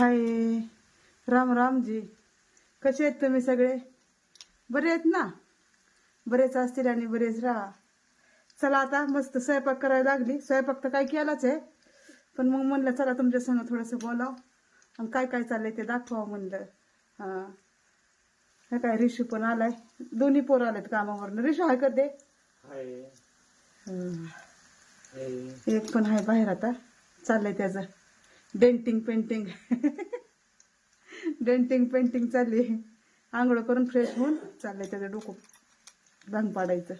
हाय. राम रामजी. कसे आहेत तुम्ही सगळे? बरे आहेत ना? बरेच असतील आणि बरेच राहा. चला आता मस्त स्वयंपाक करायला लागली. स्वयंपाक तर काय केलाच आहे. पण मग म्हणलं चला तुमच्या संग थोडंसं बोलाव. आणि काय काय चाललंय ते दाखवा म्हणलं. हां. काय रिशू पण आलाय. दोन्ही पोरं आलेत कामावरनं. रिशू आहे कधी एक पण आहे बाहेर आता. चाललंय त्याचं. Denting painting. डेंटिंग पेंटिंग चालली. आंघोळ करून फ्रेश होऊन चाललंय त्याचं डोकं भांग पाडायचं.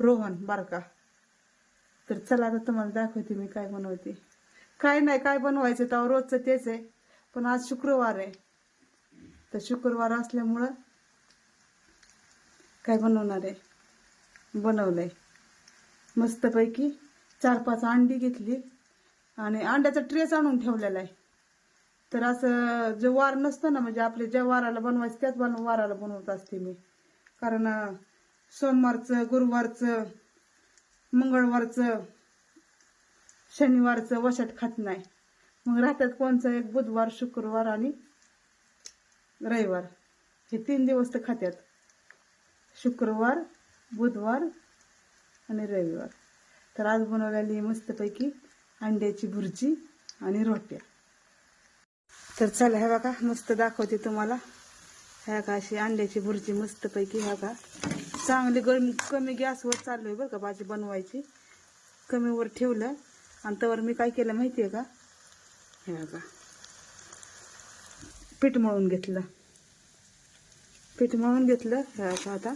रोहन बारका. तर चला आता तुम्हाला दाखवते मी काय बनवते. काय नाही काय बनवायचं तर रोजचं तेच आहे. पण आज शुक्रवार आहे. तर शुक्रवार असल्यामुळं काय बनवणार आहे? बनवलंय. मस्तपैकी चार पाच अंडी घेतली. आणि अंड्याचा ट्रेस आणून ठेवलेला आहे. तर असं जे वार नसतं ना म्हणजे आपले ज्या वाराला बनवायचं त्याच बन वाराला बनवत असते मी. कारण सोमवारचं गुरुवारचं मंगळवारचं शनिवारचं वशाट खात नाही. मग राहतात कोणचं? एक बुधवार शुक्रवार आणि रविवार. हे तीन दिवस तर खात्यात. शुक्रवार बुधवार आणि रविवार. तर आज बनवलेली मस्तपैकी अंड्याची भुर्जी आणि रोट्या. तर चला ह्या बघा मस्त दाखवते तुम्हाला. ह्या का अशी अंड्याची भुर्जी मस्तपैकी ह्या का चांगली गरम कमी गॅसवर चालू आहे बरं का भाजी बनवायची. कमीवर ठेवलं. आणि त्यावर मी काय केलं माहिती आहे का? हे बघा. पीठ मळून घेतलं. पीठ मळून घेतलं. ह्या का आता.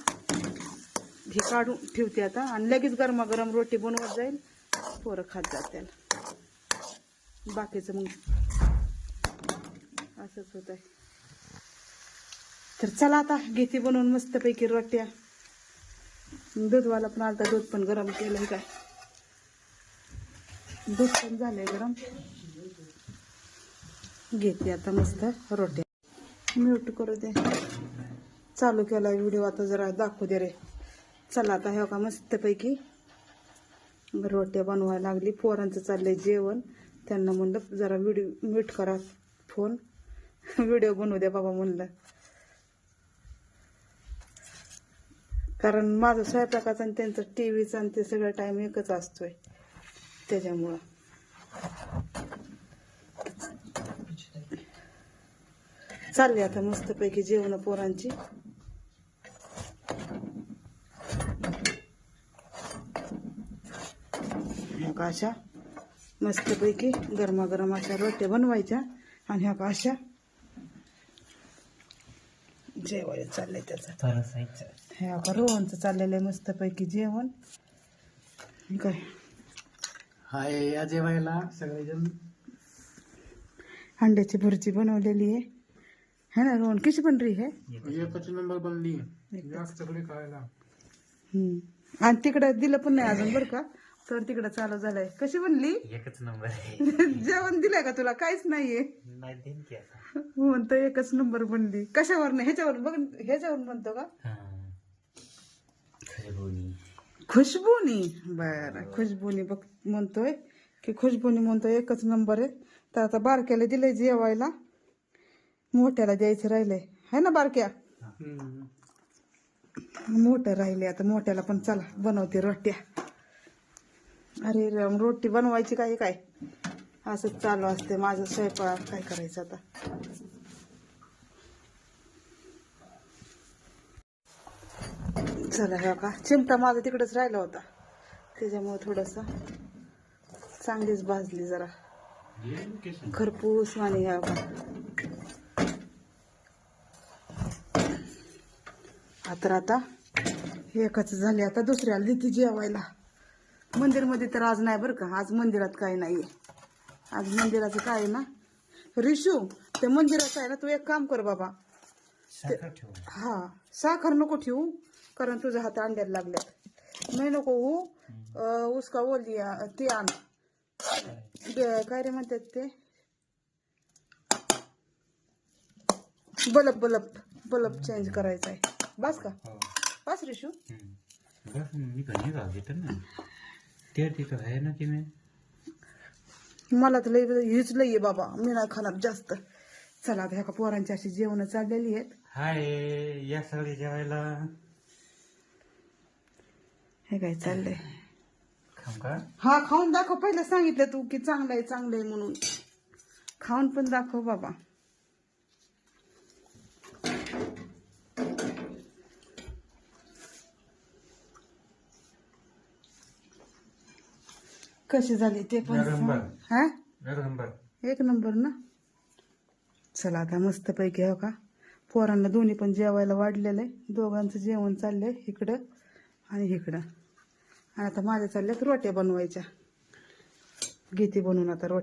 हे काढून ठेवते आता. आणि लगेच गरमागरम रोटी बनवत जाईल. पोरं खात जातील. बाकीचं मग असंच होत आहे. तर चला आता घेते बनवून मस्तपैकी रोट्या. दूधवाला पण आलता दूध पण गरम केलंय काय. दूध पण झालंय गरम. घेते आता मस्त रोट्या. म्यूट करू दे. चालू केला व्हिडिओ आता जरा दाखवू दे रे. चला आता हे का मस्तपैकी रोट्या बनवायला लागली. पोरांचं चाललंय जेवण. त्यांना म्हणलं जरा व्हिडिओ म्यूट करा फोन. व्हिडिओ बनवू द्या बाबा म्हणलं. कारण माझं स्वयंपाकाचा आणि त्यांचं टी व्हीचा आणि ते सगळं टाईम एकच असतोय त्याच्यामुळं. चालले आता मस्तपैकी जेवण पोरांची. मग अशा मस्तपैकी गरमागरम अशा रोट्या बनवायच्या आणि ह्या का अशा. जेवायला चाललंय त्याचं. ह्या का रोहनचं चाललेलं आहे मस्तपैकी जेवण. काय? हाय या जेवायला सगळेजण. अंड्याची भुर्जी बनवलेली आहे. है ना रोहन? कशी बन रही है. एकच नंबर बनली. जास्त सगळे खायला. हम्म. आणि तिकडं दिलं पण नाही अजून बरं का? तर तिकडं चालू झालंय. कशी बनली एकच नंबर आहे. जेवण दिलंय का तुला? काहीच नाहीये. नाही देईन की आता. म्हणतो एकच नंबर बनली. कशावर नाही ह्याच्यावर बघ ह्याच्यावर म्हणतो का? हा. खुशबुनी. बर खुशबुनी बघ म्हणतोय की खुशबुनी म्हणतोय एकच नंबर आहे. तर आता बारक्याला दिलंय जेवायला. मोठ्याला द्यायचं राहिलंय. है ना बारक्या? मोठं राहिले आता मोठ्याला पण चला बनवते रोट्या. अरे राम, रोटी बनवायची काय काय? असंच चालू असते माझं स्वयंपाक. काय करायचं आता? चला हे का चिमटा माझा तिकडंच राहिला होता. त्याच्यामुळे थोडस चांगलीच भाजली जरा. खरपूस आणि ह्या का आता आता एकाच झाले. आता दुसऱ्याला देते जेवायला. मंदिरमध्ये तर आज नाही बरं का? आज मंदिरात काही नाहीये. आज मंदिराचं काय आहे ना? रिशू ते मंदिराचं आहे ना तू एक काम कर बाबा. हा साखर नको ठेवू कारण तुझ्या हात अंड्याला लागल्यात. नाही नको हो उसका ओली ते आण. काय? रे म्हणतात ते? बलब बलब बलब चेंज करायचा आहे बस का? बस रिशू. मी कधी गाव घेतो ना ते तिथं आहे ना की मी मला तर लई हेच लई आहे बाबा. मी नाही खाणार जास्त. चला आता ह्या का पोरांची अशी जेवण चाललेली आहेत. हाय या सगळे जेवायला. हे काय चाललंय? खाऊ का? हा खाऊन दाखव. पहिलं सांगितलं तू की चांगलं आहे चांगलं आहे म्हणून. खाऊन पण दाखव बाबा. कशी झाली ते पण एक नंबर. सांग. हा एक नंबर ना? चला आता मस्त पैकी हो का? पोरांना दोन्ही पण जेवायला वाढलेलं आहे. दोघांचं जेवण चाललंय इकडं आणि इकडं. आणि आता माझ्या चालल्यात रोट्या बनवायच्या. घेते बनवून आता रोट्या.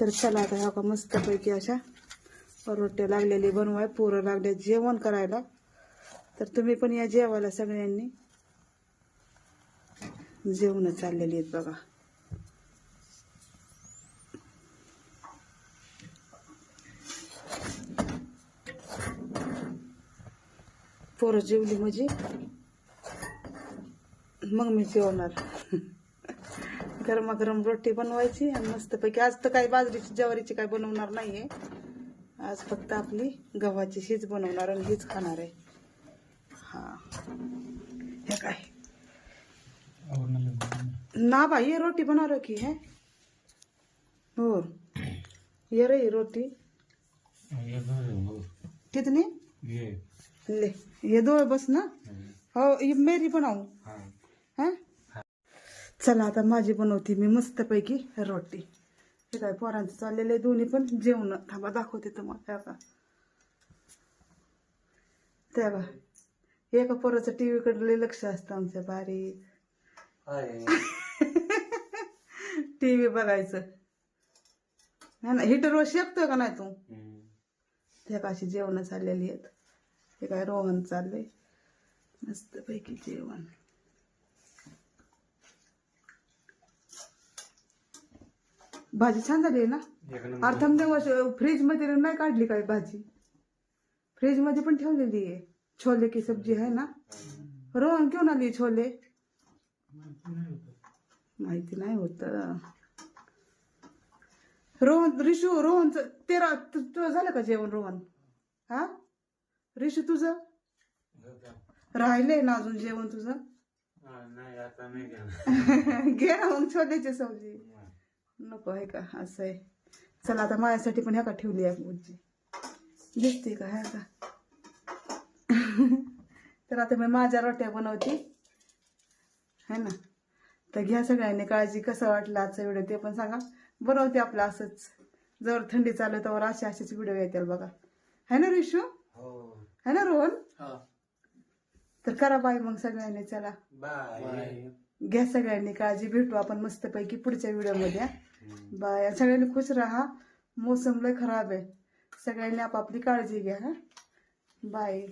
तर चला आता हो का मस्त पैकी अशा रोट्या लागलेली बनवाय. पोरं लागले जेवण करायला. तर तुम्ही पण या जेवायला सगळ्यांनी. जेवण चाललेली आहेत बघा. पोरं जेवली म्हणजे? मग मी जेवणार. गरमागरम रोटी बनवायची आणि मस्तपैकी आज तर काही बाजरीची ज्वारीची काय बनवणार नाहीये. आज फक्त आपली गव्हाची हीच बनवणार आणि हीच खाणार आहे. हा. हे काय? ना बाई ये रोटी बना रखी है। और ये रही रोटी। ये दो कितनी? ये। ले ये दो है बस ना? हो। ये मेरी बनाऊ? हाँ। चला आता माझी बनवते मी मस्तपैकी रोटी। हे काय पोरांचं चाललेलं आहे दोन्ही पण? जेवण थांबा दाखवते तुम्हाला. हे का ते बा एका पोराचं टी व्हीकडे लक्ष असतं आमच्या बारीक. टी व्ही बघायचं. है ना हिटरवर शेकतोय का नाही तू? त्या अशी जेवण चाललेली आहेत. हे काय रोहन चाललंय. मस्तपैकी जेवण. भाजी छान झाली आहे ना? अर्थम दिवस फ्रीजमध्ये नाही काढली काय भाजी? फ्रीजमध्ये पण ठेवलेली आहे. छोले की सब्जी आहे ना? रोहन घेऊन आली छोले. माहिती नाही होत. रोहन रिशू रोहन तेरा तु- तुझं झालं का जेवण रोहन? हा? रिशू तुझं? राहिलंय ना अजून जेवण तुझं? नाही आता नाही घेणार. घे ना मग छोल्याची सब्जी नको आहे का? असं आहे. चला आता माझ्यासाठी पण ह्या का ठेवली आहे बुज्जी दिसते का? ह्या का? तर आता मी माझ्या रोट्या बनवते. है ना? तर घ्या सगळ्यांनी काळजी कसं वाटलं आजचा व्हिडिओ ते पण सांगा. बनवते आपलं असंच. जर थंडी चालू तर असे असेच व्हिडिओ येतील बघा. है ना रिशू? हो. है ना रोहन? हा. तर करा बाय मग सगळ्यांनी चला. बाय. घ्या सगळ्यांनी काळजी भेटू आपण मस्तपैकी पुढच्या व्हिडिओमध्ये बाय. सगळ्यांनी खुश राहा. मोसम लय खराब आहे. सगळ्यांनी आपापली काळजी घ्या हा. बाय.